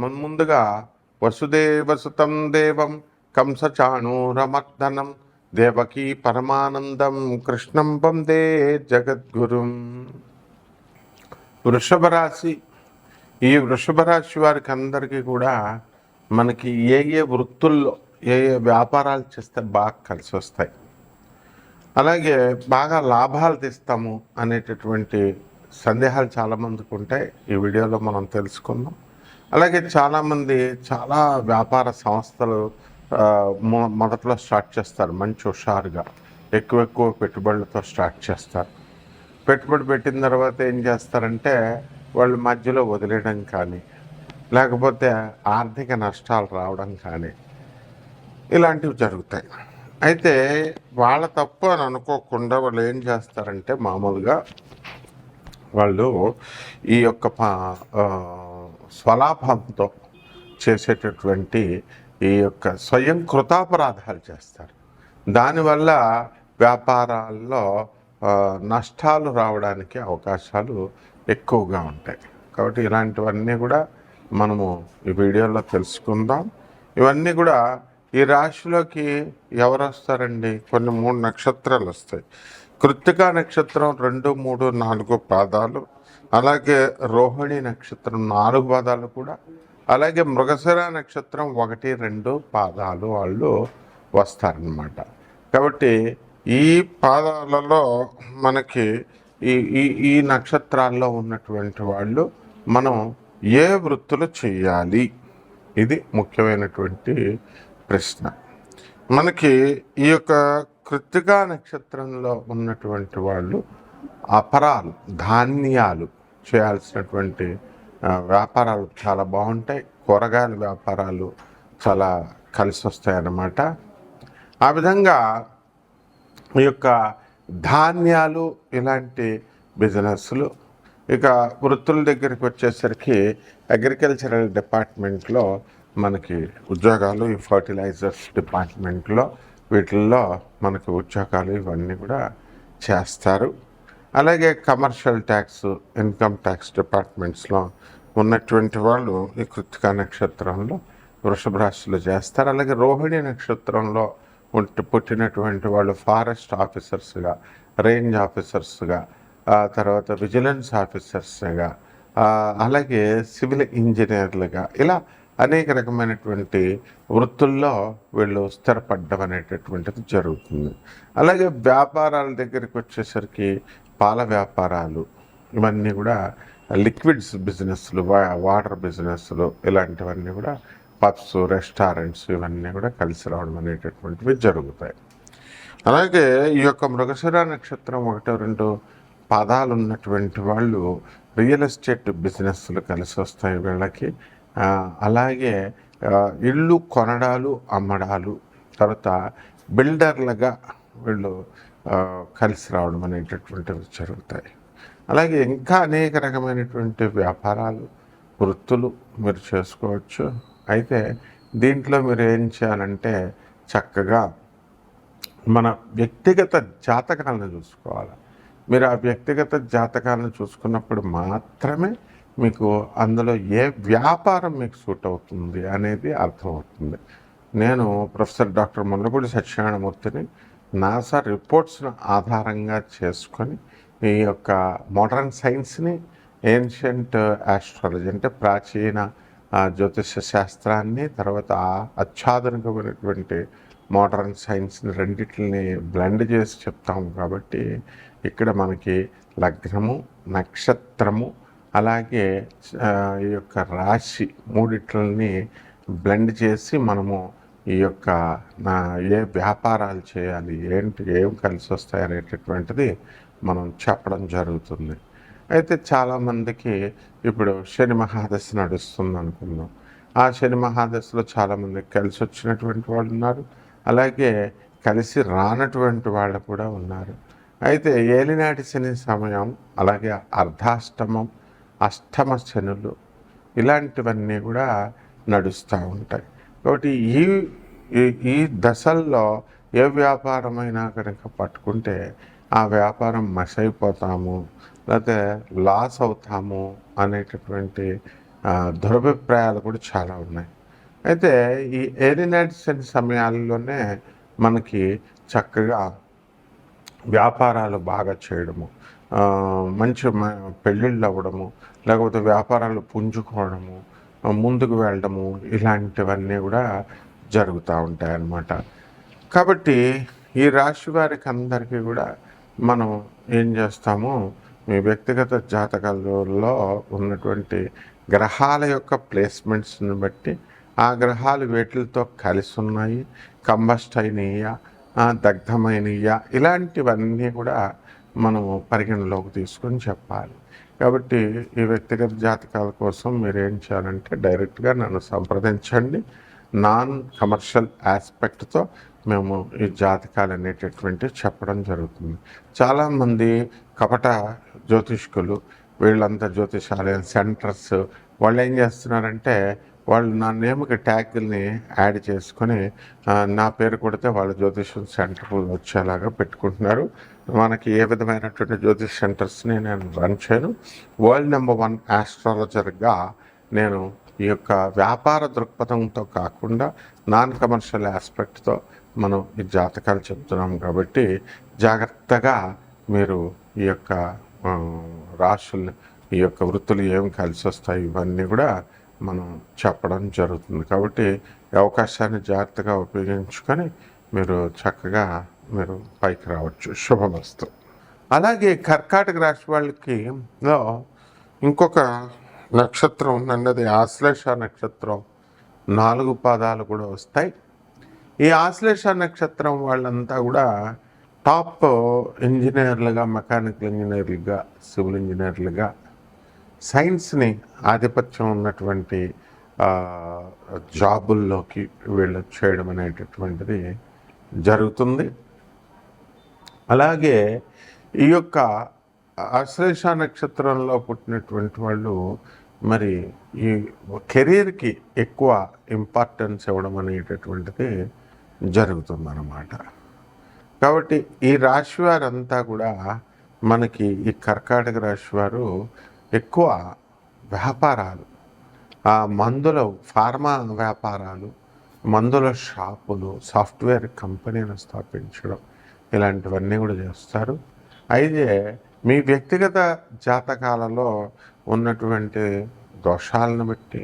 మున్- ముందుగా వసుదేవసుతం దేవం కంసచాణూరమర్దనం దేవకీ పరమానందం కృష్ణం వందే జగద్గురుం. వృషభ రాశి ఈ వృషభ రాశి వారికి అందరికీ కూడా మనకి ఏ ఏ వృత్తుల్లో ఏ ఏ వ్యాపారాలు చేస్తే బాగా కలిసి వస్తాయి. అలాగే బాగా లాభాలు తీస్తాము అనేటటువంటి సందేహాలు చాలామందికి ఉంటాయి. ఈ వీడియోలో మనం తెలుసుకుందాం. అలాగే చాలామంది చాలా వ్యాపార సంస్థలు మొ- మొదట్లో స్టార్ట్ చేస్తారు మంచి హుషారుగా. ఎక్కువ ఎక్కువ పెట్టుబడులతో స్టార్ట్ చేస్తారు. పెట్టుబడి పెట్టిన తర్వాత ఏం చేస్తారంటే వాళ్ళు మధ్యలో వదిలేయడం కానీ లేకపోతే ఆర్థిక నష్టాలు రావడం కానీ ఇలాంటివి జరుగుతాయి. అయితే వాళ్ళ తప్పు అని అనుకోకుండా వాళ్ళు ఏం చేస్తారంటే మామూలుగా వాళ్ళు ఈ యొక్క పా- స్వలాభంతో చేసేటటువంటి ఈ యొక్క స్వయం కృతాపరాధాలు చేస్తారు. దానివల్ల వ్యాపారాల్లో నష్టాలు రావడానికి అవకాశాలు ఎక్కువగా ఉంటాయి. కాబట్టి ఇలాంటివన్నీ కూడా మనము ఈ వీడియోలో తెలుసుకుందాం. ఇవన్నీ కూడా ఈ రాశిలోకి ఎవరు వస్తారండి? కొన్ని మూడు నక్షత్రాలు వస్తాయి. కృత్తికా నక్షత్రం రెండు మూడు నాలుగు పాదాలు. అలాగే రోహిణి నక్షత్రం నాలుగు పాదాలు కూడా అలాగే మృగశిర నక్షత్రం ఒకటి రెండు పాదాలు వాళ్ళు వస్తారనమాట కాబట్టి ఈ పాదాలలో మనకి ఈ ఈ ఈ నక్షత్రాల్లో ఉన్నటువంటి వాళ్ళు మనం ఏ వృత్తులు చేయాలి? ఇది ముఖ్యమైనటువంటి ప్రశ్న. మనకి ఈ యొక్క కృత్తికా నక్షత్రంలో ఉన్నటువంటి వాళ్ళు అపరాలు ధాన్యాలు చేయాల్సినటువంటి వ్యాపారాలు చాలా బాగుంటాయి. కూరగాయల వ్యాపారాలు చాలా కలిసి వస్తాయి అన్నమాట ఆ విధంగా ఈ యొక్క ధాన్యాలు ఇలాంటి బిజినెస్లు ఇక వృత్తుల దగ్గరికి వచ్చేసరికి అగ్రికల్చరల్ డిపార్ట్మెంట్లో మనకి ఉద్యోగాలు ఈ ఫర్టిలైజర్స్ డిపార్ట్మెంట్లో వీటిల్లో మనకి ఉద్యోగాలు ఇవన్నీ కూడా చేస్తారు. అలాగే కమర్షియల్ ట్యాక్స్ ఇన్కమ్ ట్యాక్స్ డిపార్ట్మెంట్స్లో ఉన్నటువంటి వాళ్ళు ఈ కృతికా నక్షత్రంలో వృషభ రాశిలో చేస్తారు. అలాగే రోహిణి నక్షత్రంలో ఉంట పుట్టినటువంటి వాళ్ళు ఫారెస్ట్ ఆఫీసర్స్గా రేంజ్ ఆఫీసర్స్గా తర్వాత విజిలెన్స్ ఆఫీసర్స్గా అలాగే సివిల్ ఇంజనీర్లుగా ఇలా అనేక రకమైనటువంటి వృత్తుల్లో వీళ్ళు స్థిరపడ్డం అనేటటువంటిది జరుగుతుంది. అలాగే వ్యాపారాల దగ్గరికి వచ్చేసరికి పాల వ్యాపారాలు ఇవన్నీ కూడా లిక్విడ్స్ బిజినెస్లు వా వాటర్ బిజినెస్లు ఇలాంటివన్నీ కూడా పబ్స్ రెస్టారెంట్స్ ఇవన్నీ కూడా కలిసి రావడం అనేటటువంటివి జరుగుతాయి. అలాగే ఈ యొక్క మృగశిర నక్షత్రం ఒకటో రెండు పదాలు ఉన్నటువంటి వాళ్ళు రియల్ ఎస్టేట్ బిజినెస్లు కలిసి వస్తాయి వీళ్ళకి. అలాగే ఇళ్ళు కొనడాలు అమ్మడాలు తర్వాత బిల్డర్లుగా వీళ్ళు కలిసి రావడం అనేటటువంటివి జరుగుతాయి. అలాగే ఇంకా అనేక రకమైనటువంటి వ్యాపారాలు వృత్తులు మీరు చేసుకోవచ్చు. అయితే దీంట్లో మీరు ఏం చేయాలంటే చక్కగా మన వ్యక్తిగత జాతకాలను చూసుకోవాలి. మీరు ఆ వ్యక్తిగత జాతకాలను చూసుకున్నప్పుడు మాత్రమే మీకు అందులో ఏ వ్యాపారం మీకు సూట్ అవుతుంది అనేది అర్థమవుతుంది. నేను ప్రొఫెసర్ డాక్టర్ ముల్లపూడి సత్యనారాయణమూర్తిని నాసా రిపోర్ట్స్ను ఆధారంగా చేసుకొని ఈ యొక్క మోడర్న్ సైన్స్ని ఏన్షియంట్ ఆస్ట్రాలజీ అంటే ప్రాచీన జ్యోతిష శాస్త్రాన్ని తర్వాత అత్యాధునికమైనటువంటి మోడర్న్ సైన్స్ని రెండింటిని బ్లెండ్ చేసి చెప్తాము కాబట్టి ఇక్కడ మనకి లగ్నము నక్షత్రము అలాగే ఈ యొక్క రాశి మూడిట్లని బ్లెండ్ చేసి మనము ఈ యొక్క నా ఏ వ్యాపారాలు చేయాలి ఏంటి ఏం కలిసి వస్తాయి అనేటటువంటిది మనం చెప్పడం జరుగుతుంది. అయితే చాలామందికి ఇప్పుడు శని మహాదశ నడుస్తుంది అనుకుందాం. ఆ శని మహాదశలో చాలామంది కలిసి వచ్చినటువంటి వాళ్ళు ఉన్నారు. అలాగే కలిసి రానటువంటి వాళ్ళు కూడా ఉన్నారు. అయితే ఏలినాటి శని సమయం అలాగే అర్ధాష్టమం అష్టమ శనులు ఇలాంటివన్నీ కూడా నడుస్తూ ఉంటాయి. కాబట్టి ఈ ఈ- ఈ దశల్లో ఏ వ్యాపారమైనా కనుక పట్టుకుంటే ఆ వ్యాపారం మసైపోతాము లేకపోతే లాస్ అవుతాము అనేటటువంటి దురభిప్రాయాలు కూడా చాలా ఉన్నాయి. అయితే ఈ ఎర్లీ సమయాల్లోనే మనకి చక్కగా వ్యాపారాలు బాగా చేయడము మంచి పెళ్ళిళ్ళు అవ్వడము లేకపోతే వ్యాపారాలు పుంజుకోవడము ముందుకు వెళ్ళడము ఇలాంటివన్నీ కూడా జరుగుతూ ఉంటాయి అన్నమాట కాబట్టి ఈ రాశి వారికి అందరికీ కూడా మనం ఏం చేస్తాము? మీ వ్యక్తిగత జాతకాలలో ఉన్నటువంటి గ్రహాల యొక్క ప్లేస్మెంట్స్ని బట్టి ఆ గ్రహాలు వేటిలతో కలిసి ఉన్నాయి? కంబస్ట్ అయినయ్యా దగ్ధమైనయ్యా ఇలాంటివన్నీ కూడా మనము పరిగణలోకి తీసుకొని చెప్పాలి. కాబట్టి ఈ వ్యక్తిగత జాతకాల కోసం మీరు ఏం చేయాలంటే డైరెక్ట్గా నన్ను సంప్రదించండి. నాన్ కమర్షియల్ ఆస్పెక్ట్తో మేము ఈ జాతకాలు అనేటటువంటి చెప్పడం జరుగుతుంది. చాలామంది కపట జ్యోతిష్కులు వీళ్ళంతా జ్యోతిషాలయం సెంటర్స్ వాళ్ళు ఏం చేస్తున్నారంటే వాళ్ళు నా నేమ్కి ట్యాగ్ని యాడ్ చేసుకొని నా పేరు కొడితే వాళ్ళ జ్యోతిష్యం సెంటర్ వచ్చేలాగా పెట్టుకుంటున్నారు. మనకి ఏ విధమైనటువంటి జ్యోతిష్ సెంటర్స్ని నేను రన్ చేయను. వరల్డ్ నెంబర్ వన్ ఆస్ట్రాలజర్గా నేను ఈ యొక్క వ్యాపార దృక్పథంతో కాకుండా నాన్ కమర్షియల్ ఆస్పెక్ట్తో మనం ఈ జాతకాలు చెప్తున్నాం కాబట్టి జాగ్రత్తగా మీరు ఈ యొక్క ఆ, రాశులు ఈ యొక్క వృత్తులు ఏమి కలిసి వస్తాయి ఇవన్నీ కూడా మనం చెప్పడం జరుగుతుంది. కాబట్టి ఈ అవకాశాన్ని జాగ్రత్తగా ఉపయోగించుకొని మీరు చక్కగా మీరు పైకి రావచ్చు. శుభమస్తు. అలాగే కర్కాటక రాశి వాళ్ళకి లో ఇంకొక నక్షత్రం ఉందండి. ఆశ్లేష నక్షత్రం. నాలుగు పాదాలు కూడా వస్తాయి. ఈ ఆశ్లేష నక్షత్రం వాళ్ళంతా కూడా టాప్ ఇంజనీర్లుగా మెకానికల్ ఇంజనీర్లుగా సివిల్ ఇంజనీర్లుగా సైన్స్ని ఆధిపత్యం ఉన్నటువంటి జాబుల్లోకి వీళ్ళు చేయడం అనేటటువంటిది జరుగుతుంది. అలాగే ఈ యొక్క అశ్లేష నక్షత్రంలో పుట్టినటువంటి వాళ్ళు మరి ఈ కెరీర్కి ఎక్కువ ఇంపార్టెన్స్ ఇవ్వడం అనేటటువంటిది జరుగుతుందన్నమాట. కాబట్టి ఈ రాశి వారంతా కూడా మనకి ఈ కర్కాటక రాశి వారు ఎక్కువ వ్యాపారాలు. ఆ మందుల ఫార్మా వ్యాపారాలు మందుల షాపులు సాఫ్ట్వేర్ కంపెనీలు స్థాపించడం ఇలాంటివన్నీ కూడా చేస్తారు. అయితే మీ వ్యక్తిగత జాతకాలలో ఉన్నటువంటి దోషాలను బట్టి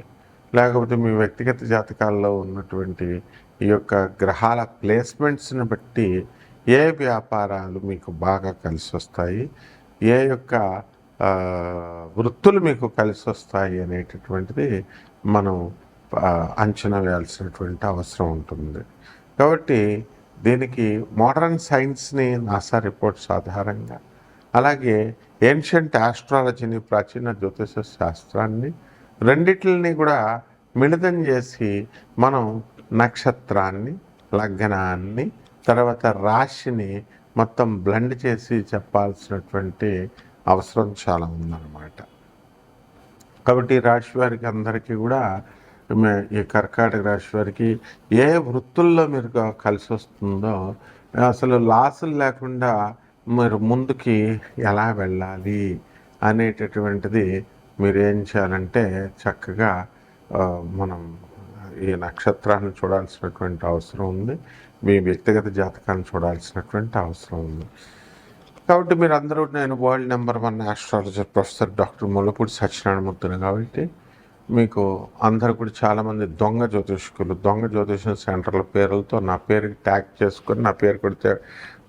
లేకపోతే మీ వ్యక్తిగత జాతకాల్లో ఉన్నటువంటి ఈ యొక్క గ్రహాల ప్లేస్మెంట్స్ని బట్టి ఏ వ్యాపారాలు మీకు బాగా కలిసి వస్తాయి ఏ యొక్క వృత్తులు మీకు కలిసి వస్తాయి అనేటటువంటిది మనం అంచనా వేయాల్సినటువంటి అవసరం ఉంటుంది. కాబట్టి దీనికి మోడర్న్ సైన్స్ని నాసా రిపోర్ట్స్ ఆధారంగా అలాగే ఏన్షియంట్ ఆస్ట్రాలజీని ప్రాచీన జ్యోతిష శాస్త్రాన్ని రెండిటిని కూడా మిళితం చేసి మనం నక్షత్రాన్ని లగ్నాన్ని తర్వాత రాశిని మొత్తం బ్లెండ్ చేసి చెప్పాల్సినటువంటి అవసరం చాలా ఉందన్నమాట. కాబట్టి రాశి వారికి అందరికీ కూడా మే- ఈ కర్కాటక రాశి వారికి ఏ వృత్తుల్లో మీరు కలిసి వస్తుందో అసలు లాసులు లేకుండా మీరు ముందుకి ఎలా వెళ్ళాలి అనేటటువంటిది మీరు ఏం చేయాలంటే చక్కగా మనం ఈ నక్షత్రాన్ని చూడాల్సినటువంటి అవసరం ఉంది. మీ వ్యక్తిగత జాతకాన్ని చూడాల్సినటువంటి అవసరం ఉంది. కాబట్టి మీరు అందరూ నేను world number one astrologer professor doctor Mullapudi సత్యనారాయణమూర్తిని కాబట్టి మీకు అందరు కూడా చాలామంది దొంగ జ్యోతిష్కులు దొంగ జ్యోతిషం సెంటర్ల పేర్లతో నా పేరుకి ట్యాగ్ చేసుకొని నా పేరు కొడితే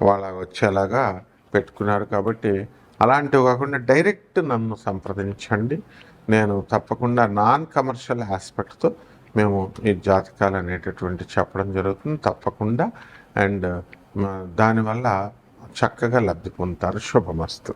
వాళ్ళ వచ్చేలాగా పెట్టుకున్నారు కాబట్టి అలాంటివి కాకుండా డైరెక్ట్ నన్ను సంప్రదించండి. నేను తప్పకుండా నాన్ కమర్షియల్ ఆస్పెక్ట్తో మేము ఈ జాతకాలు అనేటటువంటి చెప్పడం జరుగుతుంది తప్పకుండా. అండ్ దానివల్ల చక్కగా లబ్ధి పొందుతారు శుభమస్తు